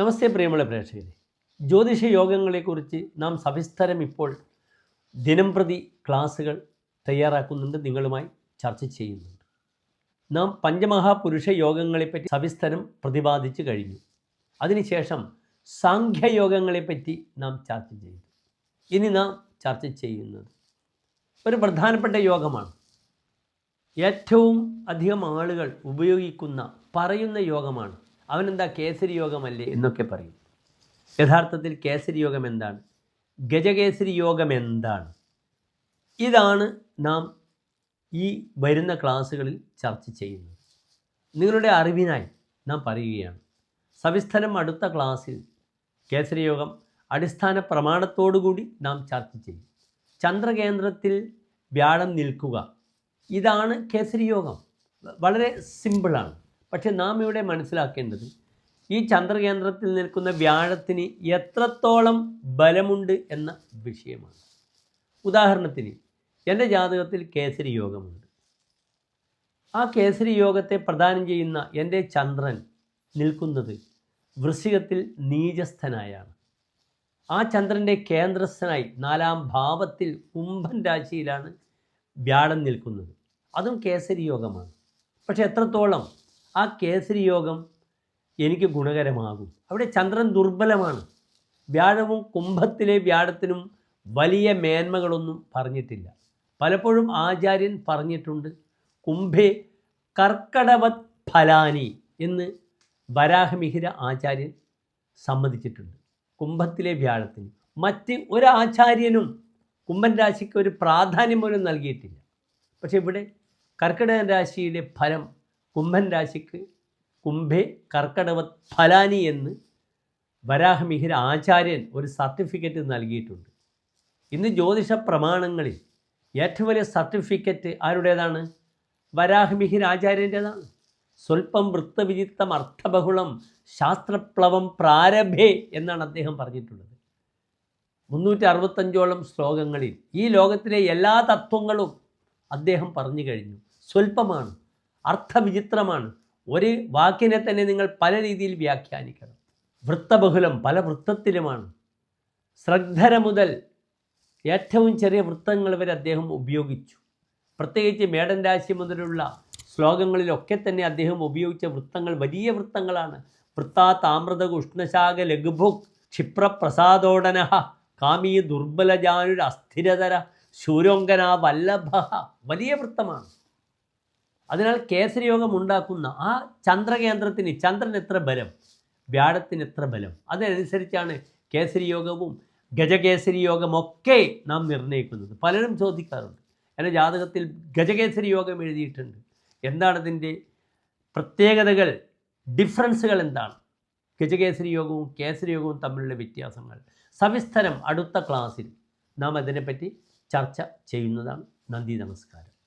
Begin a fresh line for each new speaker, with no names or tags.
നമസ്തേ പ്രിയമുള്ള പ്രേക്ഷകരെ. ജ്യോതിഷ യോഗങ്ങളെക്കുറിച്ച് നാം സവിസ്തരം ഇപ്പോൾ ദിനം പ്രതി ക്ലാസ്സുകൾ തയ്യാറാക്കുന്നുണ്ട് നിങ്ങളുമായി ചർച്ച ചെയ്യുന്നുണ്ട്. നാം പഞ്ചമഹാപുരുഷ യോഗങ്ങളെപ്പറ്റി സവിസ്തരം പ്രതിപാദിച്ചു കഴിഞ്ഞു. അതിനുശേഷം സാഖ്യയോഗങ്ങളെപ്പറ്റി നാം ചർച്ച ചെയ്തു. ഇനി നാം ചർച്ച ചെയ്യുന്നത് ഒരു പ്രധാനപ്പെട്ട യോഗമാണ്. ഏറ്റവും അധികം ആളുകൾ ഉപയോഗിക്കുന്ന പറയുന്ന യോഗമാണ് അവനെന്താ കേസരി യോഗമല്ലേ എന്നൊക്കെ പറയും. യഥാർത്ഥത്തിൽ കേസരി യോഗം എന്താണ് ഗജകേസരി യോഗം എന്താണ് ഇതാണ് നാം ഈ വരുന്ന ക്ലാസ്സുകളിൽ ചർച്ച ചെയ്യുന്നത്. നിങ്ങളുടെ അറിവിനായി നാം പറയുകയാണ്. സവിസ്തരം അടുത്ത ക്ലാസ്സിൽ കേസരി യോഗം അടിസ്ഥാന പ്രമാണത്തോടുകൂടി നാം ചർച്ച ചെയ്യും. ചന്ദ്രകേന്ദ്രത്തിൽ വ്യാഴം നിൽക്കുക. ഇതാണ് കേസരി യോഗം വളരെ സിമ്പിളാണ്. പക്ഷെ നാം ഇവിടെ മനസ്സിലാക്കേണ്ടത് ഈ ചന്ദ്രകേന്ദ്രത്തിൽ നിൽക്കുന്ന വ്യാഴത്തിന് എത്രത്തോളം ബലമുണ്ട് എന്ന വിഷയമാണ്. ഉദാഹരണത്തിന് എന്റെ ജാതകത്തിൽ കേസരി യോഗമുണ്ട്. ആ കേസരി യോഗത്തെ പ്രദാനം ചെയ്യുന്ന എന്റെ ചന്ദ്രൻ നിൽക്കുന്നത് വൃശ്ചികത്തിൽ നീചസ്ഥനായാണ്. ആ ചന്ദ്രന്റെ കേന്ദ്രസ്ഥനായി നാലാം ഭാവത്തിൽ കുംഭൻ രാശിയിലാണ് വ്യാഴം നിൽക്കുന്നത്. അതും കേസരി യോഗമാണ്. പക്ഷെ എത്രത്തോളം? ആ കേസരി യോഗം എനിക്ക് ഗുണകരമാകും. അവിടെ ചന്ദ്രൻ ദുർബലമാണ്. വ്യാഴവും കുംഭത്തിലെ വ്യാഴത്തിനും വലിയ മേന്മകളൊന്നും പറഞ്ഞിട്ടില്ല. പലപ്പോഴും ആചാര്യൻ പറഞ്ഞിട്ടുണ്ട് കുംഭേ കർക്കടവത് ഫലാനി എന്ന് വരാഹമിഹിര ആചാര്യൻ സമ്മതിച്ചിട്ടുണ്ട്. കുംഭത്തിലെ വ്യാഴത്തിന്. മറ്റ് ഒരാചാര്യനും കുംഭൻ രാശിക്ക് ഒരു പ്രാധാന്യം പോലും നൽകിയിട്ടില്ല. പക്ഷേ ഇവിടെ കർക്കിടക രാശിയിലെ ഫലം കുംഭൻ രാശിക്ക് കുംഭേ കർക്കടവ ഫലാനി എന്ന് വരാഹമിഹിര ആചാര്യൻ ഒരു സർട്ടിഫിക്കറ്റ് നൽകിയിട്ടുണ്ട്. ഇന്ന് ജ്യോതിഷ പ്രമാണങ്ങളിൽ ഏറ്റവും വലിയ സർട്ടിഫിക്കറ്റ് ആരുടേതാണ്? വരാഹമിഹിര ആചാര്യന്റേതാണ്. സ്വല്പം വൃത്തവിചിത്തം അർത്ഥബഹുളം ശാസ്ത്രപ്ലവം പ്രാരഭേ എന്നാണ് അദ്ദേഹം പറഞ്ഞിട്ടുള്ളത്. മുന്നൂറ്റി അറുപത്തഞ്ചോളം ശ്ലോകങ്ങളിൽ ഈ ലോകത്തിലെ എല്ലാ തത്വങ്ങളും അദ്ദേഹം പറഞ്ഞു കഴിഞ്ഞു. സ്വല്പമാണ്. അർത്ഥവിചിത്രമാണ്. ഒരു വാക്കിനെ തന്നെ നിങ്ങൾ പല രീതിയിൽ വ്യാഖ്യാനിക്കണം. വൃത്തബഹുലം പല വൃത്തത്തിലുമാണ്. ശ്രദ്ധര മുതൽ ഏറ്റവും ചെറിയ വൃത്തങ്ങൾ വരെ അദ്ദേഹം ഉപയോഗിച്ചു. പ്രത്യേകിച്ച് മേടൻ രാശി മുതലുള്ള ശ്ലോകങ്ങളിലൊക്കെ തന്നെ അദ്ദേഹം ഉപയോഗിച്ച വൃത്തങ്ങൾ വലിയ വൃത്തങ്ങളാണ്. വൃത്താ താമ്രത ഉഷ്ണശാഖ ലഘുഭുക് ക്ഷിപ്രപ്രസാദോടന കാമീ ദുർബലജാനുര അസ്ഥിരതര ശൂരോങ്കന വല്ലഭ വലിയ വൃത്തമാണ്. അതിനാൽ കേസരിയോഗം ഉണ്ടാക്കുന്ന ആ ചന്ദ്രകേന്ദ്രത്തിന് ചന്ദ്രൻ എത്ര ബലം? വ്യാഴത്തിന് എത്ര ബലം? അതനുസരിച്ചാണ് കേസരി യോഗവും ഗജകേസരി യോഗമൊക്കെ നാം നിർണയിക്കുന്നത്. പലരും ചോദിക്കാറുണ്ട്. എന്റെ ജാതകത്തിൽ ഗജകേസരി യോഗം എഴുതിയിട്ടുണ്ട്. എന്താണ് ഇതിന്റെ പ്രത്യേകതകൾ? ഡിഫറൻസുകൾ എന്താണ്? ഗജകേസരി യോഗവും കേസരി യോഗവും തമ്മിലുള്ള വ്യത്യാസങ്ങൾ. സവിസ്തരം അടുത്ത ക്ലാസ്സിൽ നാം അതിനെപ്പറ്റി ചർച്ച ചെയ്യുന്നതാണ്. നന്ദി നമസ്കാരം.